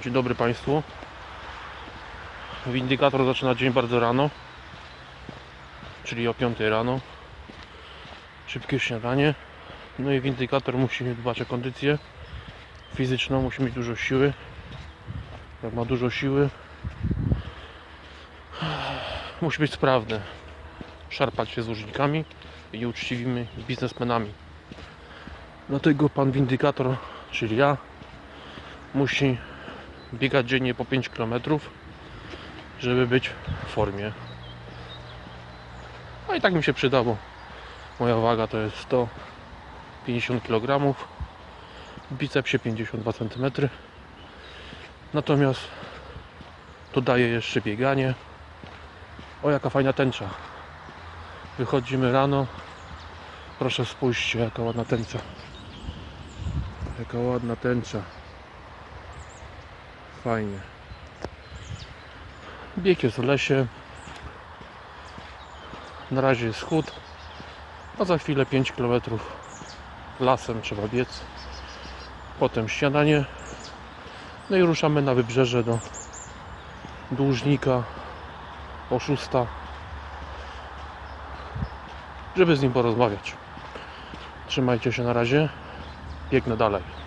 Dzień dobry Państwu. Windykator zaczyna dzień bardzo rano, czyli o 5 rano. Szybkie śniadanie. No i windykator musi dbać o kondycję fizyczną, musi mieć dużo siły. Jak ma dużo siły, musi być sprawny. Szarpać się z dłużnikami i nieuczciwymi biznesmenami. Dlatego pan windykator, czyli ja, musi biegać dziennie po 5 km, żeby być w formie. No i tak mi się przyda, bo moja waga to jest 150 kg, w bicepsie 52 cm. Natomiast dodaję jeszcze bieganie. O, jaka fajna tęcza. Wychodzimy rano. Proszę spójrzcie, jaka ładna tęcza. Jaka ładna tęcza. Fajnie. Bieg jest w lesie. Na razie jest schód. A za chwilę 5 km lasem trzeba biec. Potem śniadanie. No i ruszamy na wybrzeże do dłużnika oszusta, żeby z nim porozmawiać. Trzymajcie się na razie. Biegnę dalej.